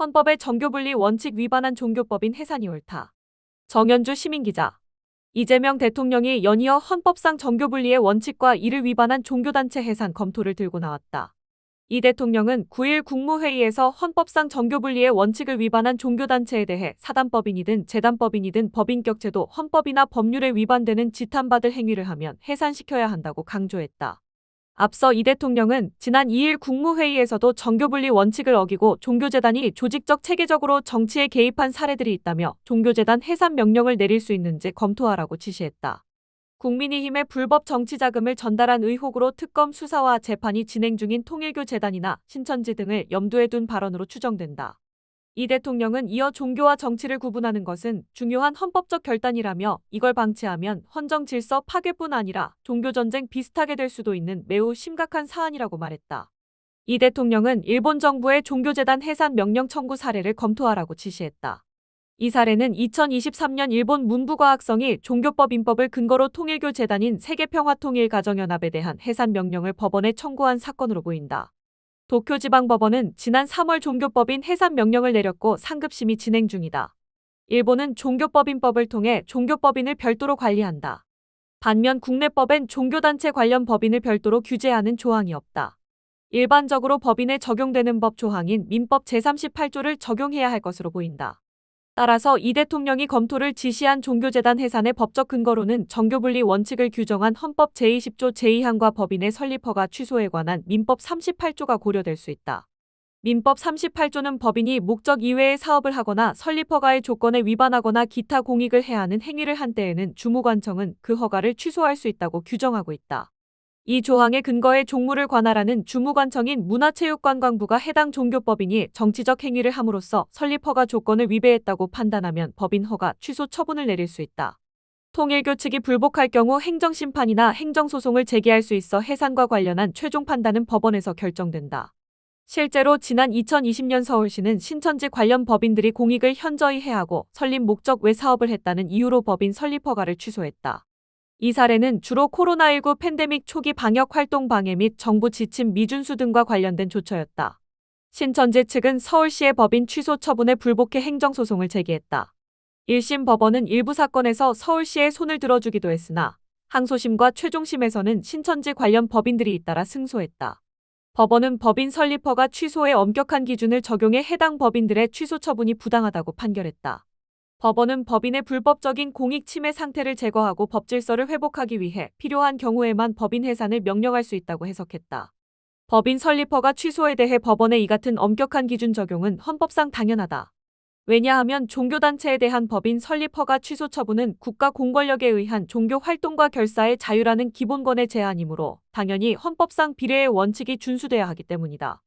헌법의 정교분리 원칙 위반한 종교법인 해산이 옳다. 정현주 시민기자. 이재명 대통령이 연이어 헌법상 정교분리의 원칙과 이를 위반한 종교단체 해산 검토를 들고 나왔다. 이 대통령은 9일 국무회의에서 헌법상 정교분리의 원칙을 위반한 종교단체에 대해 사단법인이든 재단법인이든 법인격제도 헌법이나 법률에 위반되는 지탄받을 행위를 하면 해산시켜야 한다고 강조했다. 앞서 이 대통령은 지난 2일 국무회의에서도 정교분리 원칙을 어기고 종교재단이 조직적 체계적으로 정치에 개입한 사례들이 있다며 종교재단 해산 명령을 내릴 수 있는지 검토하라고 지시했다. 국민의힘의 불법 정치 자금을 전달한 의혹으로 특검 수사와 재판이 진행 중인 통일교 재단이나 신천지 등을 염두에 둔 발언으로 추정된다. 이 대통령은 이어 종교와 정치를 구분하는 것은 중요한 헌법적 결단이라며 이걸 방치하면 헌정 질서 파괴뿐 아니라 종교 전쟁 비슷하게 될 수도 있는 매우 심각한 사안이라고 말했다. 이 대통령은 일본 정부의 종교재단 해산 명령 청구 사례를 검토하라고 지시했다. 이 사례는 2023년 일본 문부과학성이 종교법 인법을 근거로 통일교 재단인 세계평화통일가정연합에 대한 해산 명령을 법원에 청구한 사건으로 보인다. 도쿄지방법원은 지난 3월 종교법인 해산 명령을 내렸고 상급심이 진행 중이다. 일본은 종교법인법을 통해 종교법인을 별도로 관리한다. 반면 국내법엔 종교단체 관련 법인을 별도로 규제하는 조항이 없다. 일반적으로 법인에 적용되는 법 조항인 민법 제38조를 적용해야 할 것으로 보인다. 따라서 이 대통령이 검토를 지시한 종교재단 해산의 법적 근거로는 정교분리 원칙을 규정한 헌법 제20조 제2항과 법인의 설립허가 취소에 관한 민법 38조가 고려될 수 있다. 민법 38조는 법인이 목적 이외의 사업을 하거나 설립허가의 조건에 위반하거나 기타 공익을 해하는 행위를 한 때에는 주무관청은 그 허가를 취소할 수 있다고 규정하고 있다. 이 조항의 근거에 종무를 관할하는 주무관청인 문화체육관광부가 해당 종교법인이 정치적 행위를 함으로써 설립허가 조건을 위배했다고 판단하면 법인 허가 취소 처분을 내릴 수 있다. 통일교 측이 불복할 경우 행정심판이나 행정소송을 제기할 수 있어 해산과 관련한 최종 판단은 법원에서 결정된다. 실제로 지난 2020년 서울시는 신천지 관련 법인들이 공익을 현저히 해하고 설립 목적 외 사업을 했다는 이유로 법인 설립 허가를 취소했다. 이 사례는 주로 코로나19 팬데믹 초기 방역 활동 방해 및 정부 지침 미준수 등과 관련된 조처였다. 신천지 측은 서울시의 법인 취소 처분에 불복해 행정소송을 제기했다. 1심 법원은 일부 사건에서 서울시의 손을 들어주기도 했으나 항소심과 최종심에서는 신천지 관련 법인들이 잇따라 승소했다. 법원은 법인 설립허가 취소에 엄격한 기준을 적용해 해당 법인들의 취소 처분이 부당하다고 판결했다. 법원은 법인의 불법적인 공익 침해 상태를 제거하고 법질서를 회복하기 위해 필요한 경우에만 법인 해산을 명령할 수 있다고 해석했다. 법인 설립허가 취소에 대해 법원의 이 같은 엄격한 기준 적용은 헌법상 당연하다. 왜냐하면 종교단체에 대한 법인 설립허가 취소 처분은 국가 공권력에 의한 종교 활동과 결사의 자유라는 기본권의 제한이므로 당연히 헌법상 비례의 원칙이 준수돼야 하기 때문이다.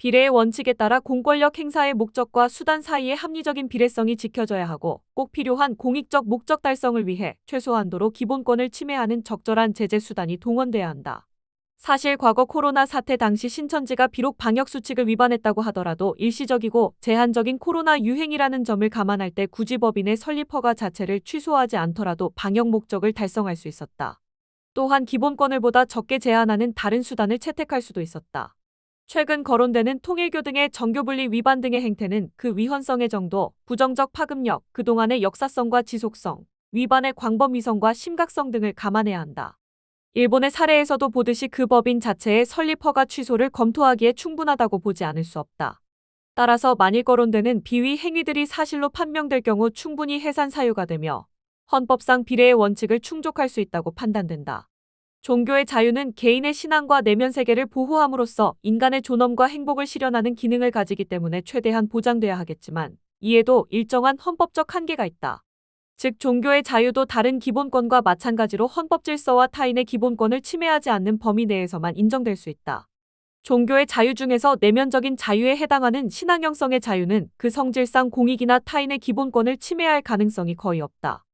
비례의 원칙에 따라 공권력 행사의 목적과 수단 사이의 합리적인 비례성이 지켜져야 하고 꼭 필요한 공익적 목적 달성을 위해 최소한도로 기본권을 침해하는 적절한 제재 수단이 동원돼야 한다. 사실 과거 코로나 사태 당시 신천지가 비록 방역 수칙을 위반했다고 하더라도 일시적이고 제한적인 코로나 유행이라는 점을 감안할 때 굳이 법인의 설립 허가 자체를 취소하지 않더라도 방역 목적을 달성할 수 있었다. 또한 기본권을 보다 적게 제한하는 다른 수단을 채택할 수도 있었다. 최근 거론되는 통일교 등의 정교분리 위반 등의 행태는 그 위헌성의 정도, 부정적 파급력, 그동안의 역사성과 지속성, 위반의 광범위성과 심각성 등을 감안해야 한다. 일본의 사례에서도 보듯이 그 법인 자체의 설립 허가 취소를 검토하기에 충분하다고 보지 않을 수 없다. 따라서 만일 거론되는 비위 행위들이 사실로 판명될 경우 충분히 해산 사유가 되며 헌법상 비례의 원칙을 충족할 수 있다고 판단된다. 종교의 자유는 개인의 신앙과 내면 세계를 보호함으로써 인간의 존엄과 행복을 실현하는 기능을 가지기 때문에 최대한 보장돼야 하겠지만 이에도 일정한 헌법적 한계가 있다. 즉 종교의 자유도 다른 기본권과 마찬가지로 헌법 질서와 타인의 기본권을 침해하지 않는 범위 내에서만 인정될 수 있다. 종교의 자유 중에서 내면적인 자유에 해당하는 신앙형성의 자유는 그 성질상 공익이나 타인의 기본권을 침해할 가능성이 거의 없다.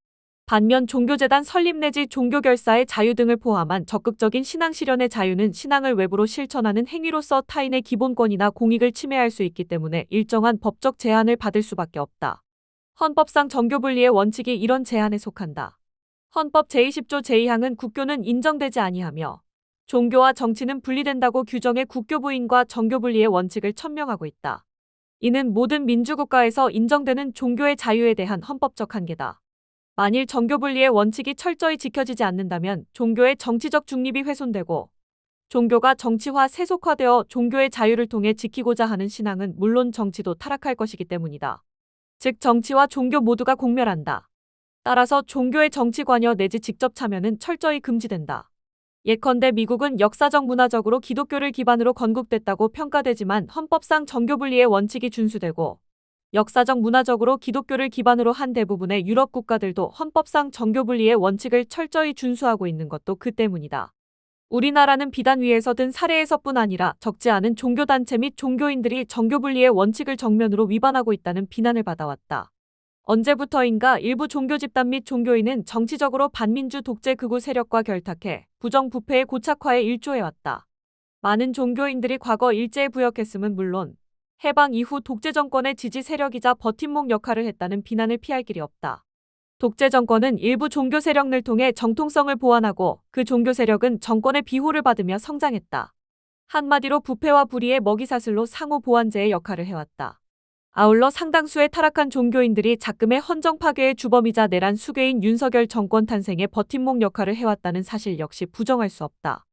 반면 종교재단 설립 내지 종교결사의 자유 등을 포함한 적극적인 신앙 실현의 자유는 신앙을 외부로 실천하는 행위로서 타인의 기본권이나 공익을 침해할 수 있기 때문에 일정한 법적 제한을 받을 수밖에 없다. 헌법상 정교분리의 원칙이 이런 제한에 속한다. 헌법 제20조 제2항은 국교는 인정되지 아니하며 종교와 정치는 분리된다고 규정해 국교 부인과 정교 분리의 원칙을 천명하고 있다. 이는 모든 민주국가에서 인정되는 종교의 자유에 대한 헌법적 한계다. 만일 정교 분리의 원칙이 철저히 지켜지지 않는다면 종교의 정치적 중립이 훼손되고 종교가 정치화 세속화되어 종교의 자유를 통해 지키고자 하는 신앙은 물론 정치도 타락할 것이기 때문이다. 즉 정치와 종교 모두가 공멸한다. 따라서 종교의 정치 관여 내지 직접 참여는 철저히 금지된다. 예컨대 미국은 역사적 문화적으로 기독교를 기반으로 건국됐다고 평가되지만 헌법상 정교 분리의 원칙이 준수되고 역사적 문화적으로 기독교를 기반으로 한 대부분의 유럽 국가들도 헌법상 정교 분리의 원칙을 철저히 준수하고 있는 것도 그 때문이다. 우리나라는 비단 위에서 든 사례에서뿐 아니라 적지 않은 종교단체 및 종교인들이 정교 분리의 원칙을 정면으로 위반하고 있다는 비난을 받아왔다. 언제부터인가 일부 종교 집단 및 종교인은 정치적으로 반민주 독재 극우 세력과 결탁해 부정부패의 고착화에 일조해왔다. 많은 종교인들이 과거 일제에 부역했음은 물론 해방 이후 독재 정권의 지지 세력이자 버팀목 역할을 했다는 비난을 피할 길이 없다. 독재 정권은 일부 종교 세력을 통해 정통성을 보완하고 그 종교 세력은 정권의 비호를 받으며 성장했다. 한마디로 부패와 불의의 먹이사슬로 상호 보완제의 역할을 해왔다. 아울러 상당수의 타락한 종교인들이 작금의 헌정 파괴의 주범이자 내란 수괴인 윤석열 정권 탄생의 버팀목 역할을 해왔다는 사실 역시 부정할 수 없다.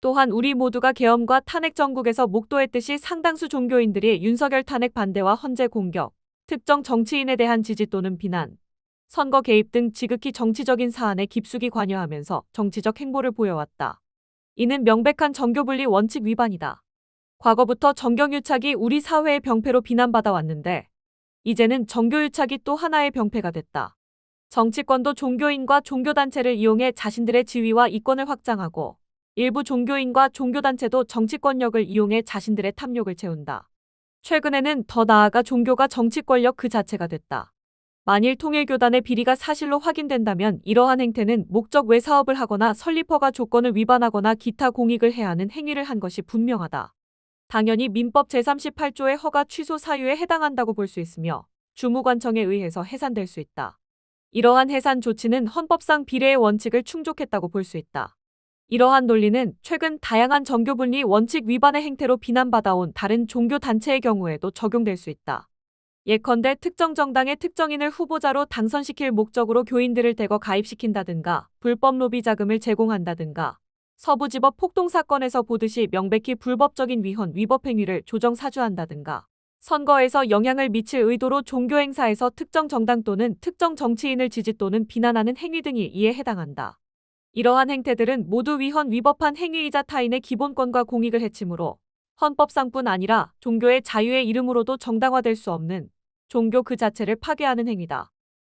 또한 우리 모두가 계엄과 탄핵 정국에서 목도했듯이 상당수 종교인들이 윤석열 탄핵 반대와 헌재 공격, 특정 정치인에 대한 지지 또는 비난, 선거 개입 등 지극히 정치적인 사안에 깊숙이 관여하면서 정치적 행보를 보여왔다. 이는 명백한 정교분리 원칙 위반이다. 과거부터 정경유착이 우리 사회의 병폐로 비난받아 왔는데 이제는 정교유착이 또 하나의 병폐가 됐다. 정치권도 종교인과 종교단체를 이용해 자신들의 지위와 이권을 확장하고 일부 종교인과 종교단체도 정치권력을 이용해 자신들의 탐욕을 채운다. 최근에는 더 나아가 종교가 정치권력 그 자체가 됐다. 만일 통일교단의 비리가 사실로 확인된다면 이러한 행태는 목적 외 사업을 하거나 설립허가 조건을 위반하거나 기타 공익을 해야 하는 행위를 한 것이 분명하다. 당연히 민법 제38조의 허가 취소 사유에 해당한다고 볼 수 있으며 주무관청에 의해서 해산될 수 있다. 이러한 해산 조치는 헌법상 비례의 원칙을 충족했다고 볼 수 있다. 이러한 논리는 최근 다양한 정교분리 원칙 위반의 행태로 비난받아온 다른 종교 단체의 경우에도 적용될 수 있다. 예컨대 특정 정당의 특정인을 후보자로 당선시킬 목적으로 교인들을 대거 가입시킨다든가 불법 로비 자금을 제공한다든가 서부지법 폭동 사건에서 보듯이 명백히 불법적인 위헌 위법 행위를 조정 사주한다든가 선거에서 영향을 미칠 의도로 종교 행사에서 특정 정당 또는 특정 정치인을 지지 또는 비난하는 행위 등이 이에 해당한다. 이러한 행태들은 모두 위헌 위법한 행위이자 타인의 기본권과 공익을 해침으로 헌법상뿐 아니라 종교의 자유의 이름으로도 정당화될 수 없는 종교 그 자체를 파괴하는 행위다.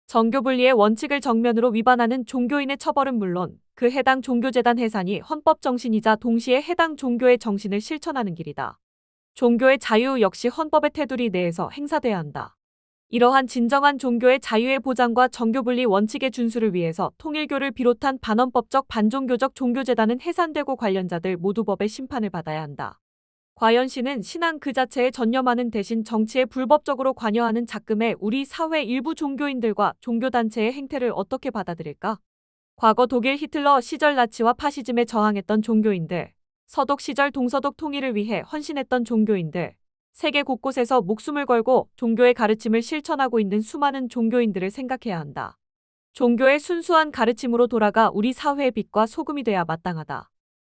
정교 분리의 원칙을 정면으로 위반하는 종교인의 처벌은 물론 그 해당 종교재단 해산이 헌법 정신이자 동시에 해당 종교의 정신을 실천하는 길이다. 종교의 자유 역시 헌법의 테두리 내에서 행사돼야 한다. 이러한 진정한 종교의 자유의 보장과 정교 분리 원칙의 준수를 위해서 통일교를 비롯한 반헌법적 반종교적 종교재단은 해산되고 관련자들 모두 법의 심판을 받아야 한다. 과연 씨는 신앙 그 자체에 전념하는 대신 정치에 불법적으로 관여하는 작금의 우리 사회 일부 종교인들과 종교단체의 행태를 어떻게 받아들일까? 과거 독일 히틀러 시절 나치와 파시즘에 저항했던 종교인들, 서독 시절 동서독 통일을 위해 헌신했던 종교인들, 세계 곳곳에서 목숨을 걸고 종교의 가르침을 실천하고 있는 수많은 종교인들을 생각해야 한다. 종교의 순수한 가르침으로 돌아가 우리 사회의 빛과 소금이 돼야 마땅하다.